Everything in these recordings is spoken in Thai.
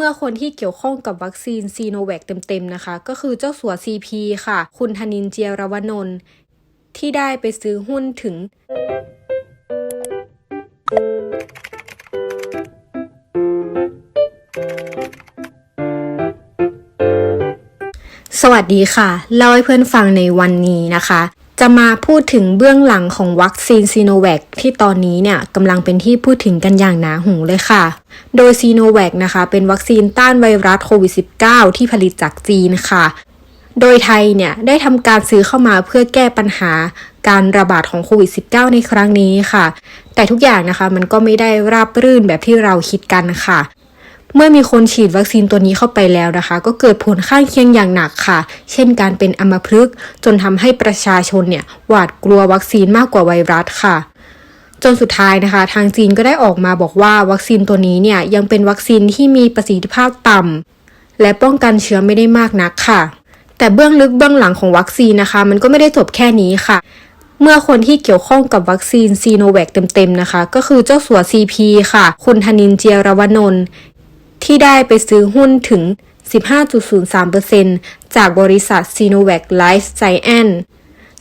เมื่อคนที่เกี่ยวข้องกับวัคซีนซีโนแวคเต็มๆนะคะ ก็คือเจ้าสัว CP ค่ะ คุณธนินเจียรวนนท์ที่ได้ไปซื้อหุ้นถึงสวัสดีค่ะ เล่าให้เพื่อนฟังในวันนี้นะคะ จะมาพูดถึงเบื้องหลังของวัคซีนซีโนแวคที่ตอนนี้เนี่ยกำลังเป็นที่พูดถึงกันอย่างหนาหูเลยค่ะ โดยซีโนแวคนะคะ เป็นวัคซีนต้านไวรัสโควิด -19 ที่ผลิตจากจีนค่ะ โดยไทยเนี่ยได้ทำการซื้อเข้ามาเพื่อแก้ปัญหาการระบาดของโควิด -19 ในครั้งนี้ค่ะ แต่ทุกอย่างนะคะมันก็ไม่ได้ราบรื่นแบบที่เราคิดกันค่ะ เมื่อมีคนฉีดวัคซีนตัวนี้เข้าไปแล้วนะคะ ก็เกิดผลข้างเคียงอย่างหนักค่ะ เช่นการเป็นอัมพฤกษ์จนทำให้ประชาชนเนี่ยหวาดกลัววัคซีนมากกว่าไวรัสค่ะจนสุดท้ายนะคะ ทางจีนก็ได้ออกมาบอกว่าวัคซีนตัวนี้เนี่ยยังเป็นวัคซีนที่มีประสิทธิภาพต่ำและป้องกันเชื้อไม่ได้มากนักค่ะ แต่เบื้องลึกเบื้องหลังของวัคซีนนะคะ มันก็ไม่ได้จบแค่นี้ค่ะ เมื่อคนที่เกี่ยวข้องกับวัคซีนซีโนแวคเต็มๆนะคะ ก็คือเจ้าสัว CP ค่ะ คุณธนินเจียรวนนท์ ที่ได้ไปซื้อหุ้นถึง 15.03%จากบริษัท Sinovac Life Science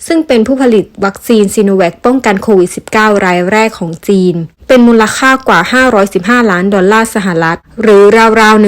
ซึ่งเป็นผู้ผลิตวัคซีนซีโนแวคป้องกันโควิด -19 รายแรกของจีน เป็นมูลค่ากว่า 515 ล้านดอลลาร์สหรัฐ หรือราวๆ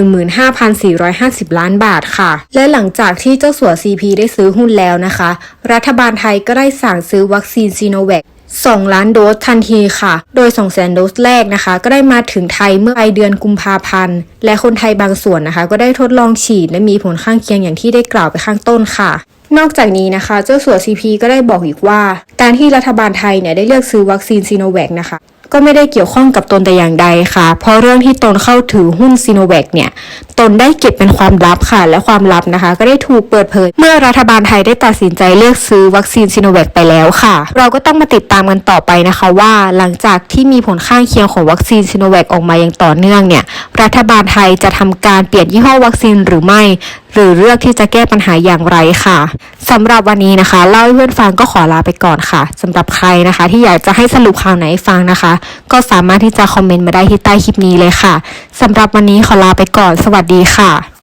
15,450 ล้านบาทค่ะ และหลังจากที่เจ้าสัว CP ได้ซื้อหุ้นแล้วนะคะ รัฐบาลไทยก็ได้สั่งซื้อวัคซีนซีโนแวค 2 ล้านโดสทันทีค่ะ โดย 2 แสนโดสแรกนะคะ ก็ได้มาถึงไทยเมื่อปลายเดือนกุมภาพันธ์ และคนไทยบางส่วนนะคะ ก็ได้ทดลองฉีดและมีผลข้างเคียงอย่างที่ได้กล่าวไปข้างต้นค่ะนอกจากนี้นะคะ เจ้าสัว CP ก็ได้บอกอีกว่า การที่รัฐบาลไทยเนี่ยได้เลือกซื้อวัคซีนซีโนแวคนะคะ ก็ไม่ได้เกี่ยวข้องกับตนแต่อย่างใดค่ะ เพราะเรื่องที่ตนเข้าถือหุ้นซีโนแวคเนี่ย ตนได้เก็บเป็นความลับค่ะ และความลับนะคะ ก็ได้ถูกเปิดเผย เมื่อรัฐบาลไทยได้ตัดสินใจเลือกซื้อวัคซีนซีโนแวคไปแล้วค่ะ เราก็ต้องมาติดตามกันต่อไปนะคะว่า หลังจากที่มีผลข้างเคียงของวัคซีนซีโนแวคออกมาอย่างต่อเนื่องเนี่ย รัฐบาลไทยจะทำการเปลี่ยนยี่ห้อวัคซีนหรือไม่หรือเลือกที่จะแก้ปัญหาอย่างไรค่ะสำหรับวันนี้นะคะเล่าให้เพื่อนฟังก็ขอลาไปก่อนค่ะสำหรับใครนะคะ ที่อยากจะให้สรุปข่าวไหนฟังนะคะ ก็สามารถที่จะคอมเมนต์มาได้ที่ใต้คลิปนี้เลยค่ะสำหรับวันนี้ขอลาไปก่อน สวัสดีค่ะ